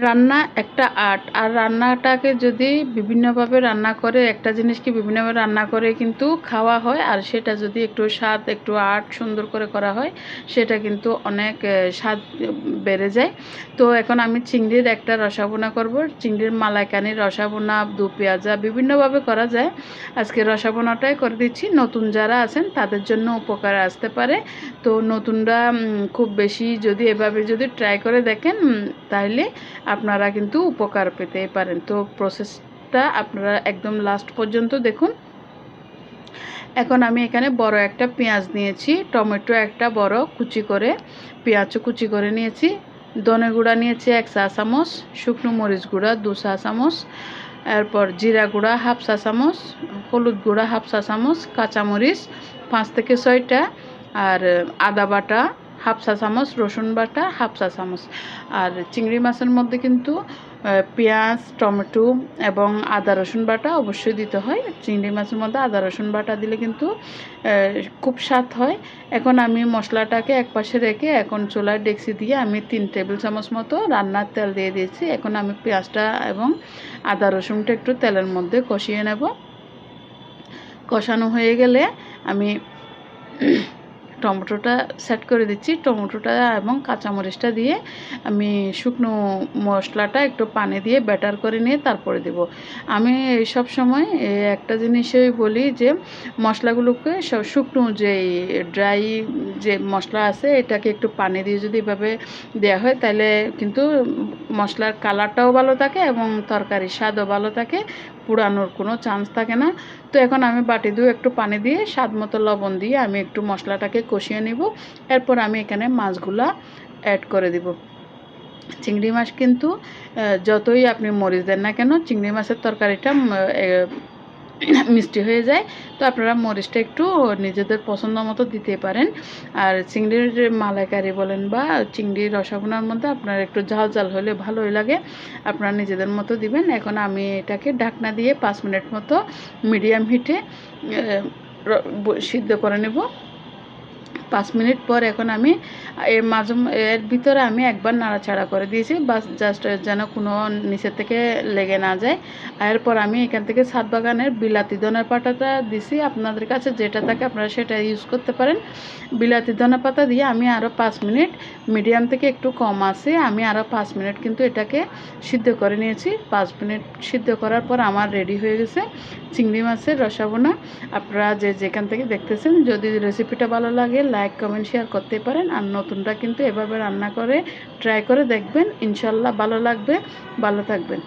রান্না একটা আর্ট। আর রান্নাটাকে যদি বিভিন্নভাবে রান্না করে, একটা জিনিসকে বিভিন্নভাবে রান্না করে কিন্তু খাওয়া হয়, আর সেটা যদি একটু স্বাদ, একটু আর্ট সুন্দর করে করা হয়, সেটা কিন্তু অনেক স্বাদ বেড়ে যায়। তো এখন আমি চিংড়ির একটা রসাবোনা করব। চিংড়ির মালাইকানির রসাবোনা, দু পেঁয়াজা বিভিন্নভাবে করা যায়। আজকে রসাবোনাটাই করে দিচ্ছি। নতুন যারা আছেন, তাদের জন্য উপকার আসতে পারে। তো নতুনরা খুব বেশি যদি এভাবে যদি ট্রাই করে দেখেন তাহলে আপনারা কিন্তু উপকার পেতে পারেন। তো প্রসেসটা আপনারা একদম লাস্ট পর্যন্ত দেখুন। এখন আমি এখানে বড় একটা পেঁয়াজ নিয়েছি, টমেটো একটা বড় কুচি করে, পেঁয়াজও কুচি করে নিয়েছি। ধনে গুঁড়া নিয়েছি এক চা চামচ, শুকনো মরিচ গুঁড়া দু চা চামচ, এরপর জিরা গুঁড়া হাফ চা চামচ, হলুদ গুঁড়া হাফ চা চামচ কাঁচামরিচ পাঁচ থেকে ছয়টা আর আদা বাটা, হাফ চা চামচ, রসুন বাটা, হাফ চা চামচ। আর চিংড়ি মাছের মধ্যে কিন্তু পেঁয়াজ, টমেটো এবং আদা রসুন বাটা অবশ্যই দিতে হয়। চিংড়ি মাছের মধ্যে আদা রসুন বাটা দিলে কিন্তু খুব স্বাদ হয়। এখন আমি মশলাটাকে এক পাশে রেখে এখন চুলায় ডেক্সি দিয়ে আমি তিন টেবিল চামচ মতো রান্নার তেল দিয়ে দিয়েছি। এখন আমি পেঁয়াজটা এবং আদা রসুনটা একটু তেলের মধ্যে কষিয়ে নেব। কষানো হয়ে গেলে আমি টমেটোটা সেট করে দিচ্ছি। টমেটোটা এবং কাঁচামরিচটা দিয়ে আমি শুকনো মশলাটা একটু পানি দিয়ে ব্যাটার করে নিয়ে তারপরে দেব। আমি সব সময় একটা জিনিসই বলি যে, মশলাগুলোকে সব শুকনো যে ড্রাই যে মশলা আছে, এটাকে একটু পানি দিয়ে যদি এভাবে দেওয়া হয়, তাহলে কিন্তু মশলার কালারটাও ভালো থাকে এবং তরকারির স্বাদও ভালো থাকে, পুরানোর কোনো চান্স থাকে না। তো এখন আমি বাটি দিয়ে একটু পানি দিয়ে স্বাদ মতো লবণ দিয়ে আমি একটু মশলাটাকে কষিয়ে নিব। এরপর আমি এখানে মাছগুলা অ্যাড করে দিব। চিংড়ি মাছ কিন্তু যতই আপনি মরিচ দেন না কেন, চিংড়ি মাছের তরকারিটা মিষ্টি হয়ে যায়। তো আপনারা মরিচটা একটু নিজেদের পছন্দ মতো দিতে পারেন। আর চিংড়ির মালাইকারি বলেন বা চিংড়ির রসাবোনার মধ্যে আপনার একটু ঝাল ঝাল হলে ভালোই লাগে। আপনারা নিজেদের মতো দিবেন। এখন আমি এটাকে ঢাকনা দিয়ে পাঁচ মিনিট মতো মিডিয়াম হিটে সিদ্ধ করে নেব। পাঁচ মিনিট পর এখন আমি এর মাঝে এর ভিতরে আমি একবার নাড়াচাড়া করে দিয়েছি, বাস জাস্ট যেন কোনো নিচের থেকে লেগে না যায়। এরপর আমি এখান থেকে সাত বাগানের বিলাতি ধনের পাতাটা দিছি, আপনাদের কাছে যেটা থাকে আপনারা সেটা ইউজ করতে পারেন। বিলাতি ধনে পাতা দিয়ে আমি আরও পাঁচ মিনিট মিডিয়াম থেকে একটু কম আছে, আমি আরও পাঁচ মিনিট কিন্তু এটাকে সিদ্ধ করে নিয়েছি। পাঁচ মিনিট সিদ্ধ করার পর আমার রেডি হয়ে গেছে চিংড়ি মাছের রসাবোনা। আপনারা যে যেখান থেকে দেখতেছেন, যদি রেসিপিটা ভালো লাগে লাইক কমেন্ট শেয়ার করতে পারেন। আর নতুনটা কিন্তু এভাবে রান্না করে ট্রাই করে দেখবেন। ইনশাল্লাহ ভালো লাগবে। ভালো থাকবেন।